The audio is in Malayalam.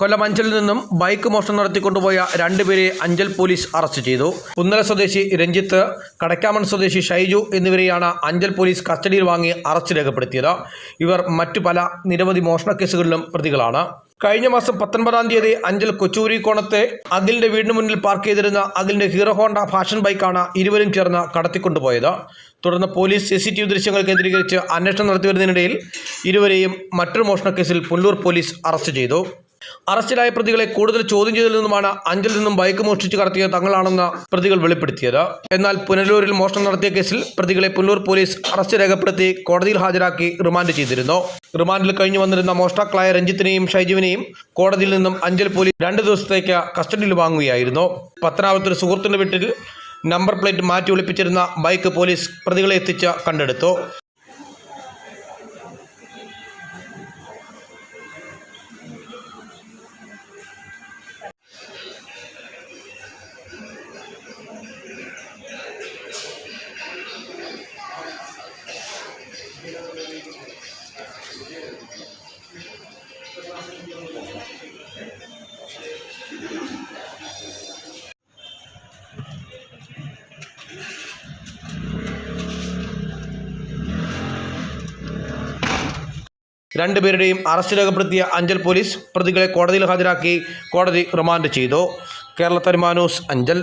കൊല്ലം അഞ്ചലിൽ നിന്നും ബൈക്ക് മോഷണം നടത്തിക്കൊണ്ടുപോയ രണ്ടുപേരെ അഞ്ചൽ പോലീസ് അറസ്റ്റ് ചെയ്തു. പുന്നല സ്വദേശി രഞ്ജിത്ത് കടക്കാമൺ സ്വദേശി ഷൈജു എന്നിവരെയാണ് അഞ്ചൽ പോലീസ് കസ്റ്റഡിയിൽ വാങ്ങി അറസ്റ്റ് രേഖപ്പെടുത്തിയത്. ഇവർ മറ്റു പല നിരവധി മോഷണ കേസുകളിലും പ്രതികളാണ്. കഴിഞ്ഞ മാസം പത്തൊൻപതാം തീയതി അഞ്ചൽ കൊച്ചൂരി കോണത്തെ അഖിലിന്റെ വീടിന് മുന്നിൽ പാർക്ക് ചെയ്തിരുന്ന അഖിലിന്റെ ഹീറോ ഹോണ്ട ഫാഷൻ ബൈക്കാണ് ഇരുവരും ചേർന്ന് കടത്തിക്കൊണ്ടുപോയത്. തുടർന്ന് police C C T V ദൃശ്യങ്ങൾ കേന്ദ്രീകരിച്ച് അന്വേഷണം നടത്തിവരുന്നതിനിടയിൽ ഇരുവരെയും മറ്റൊരു മോഷണ കേസിൽ പുല്ലൂർ പോലീസ് അറസ്റ്റ് ചെയ്തു. അറസ്റ്റിലായ പ്രതികളെ കൂടുതൽ ചോദ്യം ചെയ്തതിൽ നിന്നുമാണ് അഞ്ചിൽ നിന്നും ബൈക്ക് മോഷ്ടിച്ച് കടത്തിയ തങ്ങളാണെന്ന് പ്രതികൾ വെളിപ്പെടുത്തിയത്. എന്നാൽ പുനലൂരിൽ മോഷണം നടത്തിയ കേസിൽ പ്രതികളെ പുനലൂർ പോലീസ് അറസ്റ്റ് രേഖപ്പെടുത്തി കോടതിയിൽ ഹാജരാക്കി റിമാൻഡ് ചെയ്തിരുന്നു. റിമാൻഡിൽ കഴിഞ്ഞു വന്നിരുന്ന മോഷ്ടാക്കളായ രഞ്ജിത്തിനെയും ഷൈജുവിനെയും കോടതിയിൽ നിന്നും അഞ്ചൽ പോലീസ് രണ്ട് ദിവസത്തേക്ക് കസ്റ്റഡിയിൽ വാങ്ങുകയായിരുന്നു. പത്തനാപത്തൊരു സുഹൃത്തിന്റെ വീട്ടിൽ നമ്പർ പ്ലേറ്റ് മാറ്റി ഒളിപ്പിച്ചിരുന്ന ബൈക്ക് പോലീസ് പ്രതികളെ എത്തിച്ച് കണ്ടെടുത്തു. രണ്ടുപേരുടെയും അറസ്റ്റ് രേഖപ്പെടുത്തിയ അഞ്ചൽ പോലീസ് പ്രതികളെ കോടതിയിൽ ഹാജരാക്കി കോടതി റിമാൻഡ് ചെയ്തു. കേരള തരുമാനൂസ് അഞ്ചൽ.